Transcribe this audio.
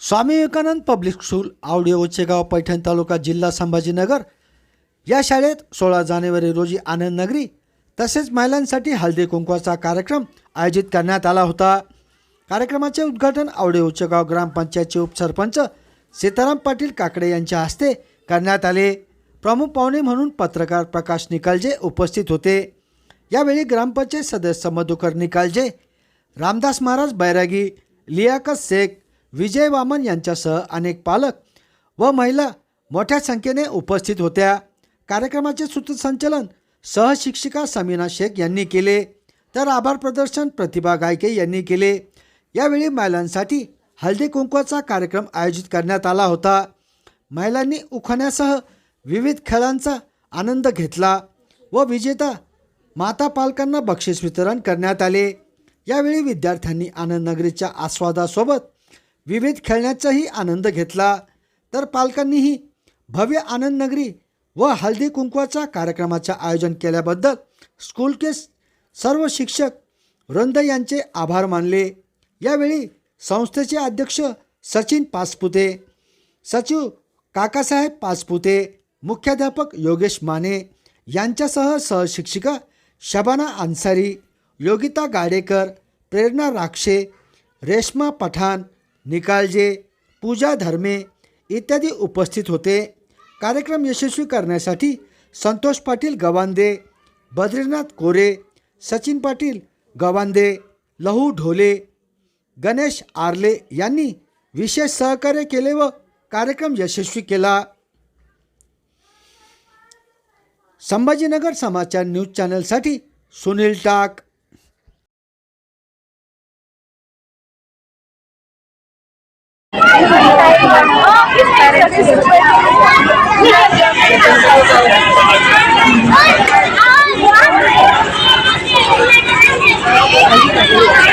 Swami Vivekananda public school आवडी उच्चेगाव पैठण तालुका जिल्हा संभाजीनगर या शाळेत सोळा जानेवारी रोजी आनंद नगरी तसेच महिलांसाठी हळदी कुंकवाचा कार्यक्रम आयोजित करण्यात आला होता. कार्यक्रमाचे उद्घाटन आवडे उच्चगाव ग्रामपंचायतचे उपसरपंच सीताराम पाटील काकडे यांच्या हस्ते करण्यात आले. प्रमुख पाहुणे म्हणून पत्रकार प्रकाश निकालजे उपस्थित होते. यावेळी ग्रामपंचायत सदस्य मधुकर निकालजे रामदास महाराज बैरागी लियाकत शेख विजय वामन यांच्यासह अनेक पालक व महिला मोठ्या संख्येने उपस्थित होत्या. कार्यक्रमाचे सूत्रसंचलन सहशिक्षिका समीना शेख यांनी केले. तर आभार प्रदर्शन प्रतिभा गायके यांनी केले. यावेळी महिलांसाठी हळदी कुंकवाचा कार्यक्रम आयोजित करण्यात आला होता. महिलांनी उखाण्यासह विविध खेळांचा आनंद घेतला व विजेता माता पालकांना बक्षीस वितरण करण्यात आले. यावेळी विद्यार्थ्यांनी आनंद नगरीच्या आस्वादासोबत विविध खेळण्याचाही आनंद घेतला. तर पालकांनीही भव्य आनंद नगरी व हळदी कुंकवाच्या कार्यक्रमाचे आयोजन केल्याबद्दल स्कूलचे सर्व शिक्षक वृंद यांचे आभार मानले. यावेळी संस्थेचे अध्यक्ष सचिन पाचपुते सचिव काकासाहेब पाचपुते मुख्याध्यापक योगेश माने यांच्यासह सहशिक्षिका शबाना अन्सारी योगिता गाडेकर प्रेरणा राक्षे रेश्मा पठाण निकालजे पूजा धर्मे इत्यादी उपस्थित होते. कार्यक्रम यशस्वी करण्यासाठी संतोष पाटील गवांदे बद्रीनाथ कोरे सचिन पाटील गवांदे लहू ढोले गणेश आर्ले यांनी विशेष सहकार्य केले व कार्यक्रम यशस्वी केला. संभाजीनगर समाचार न्यूज चॅनलसाठी सुनील टाक. Thank you.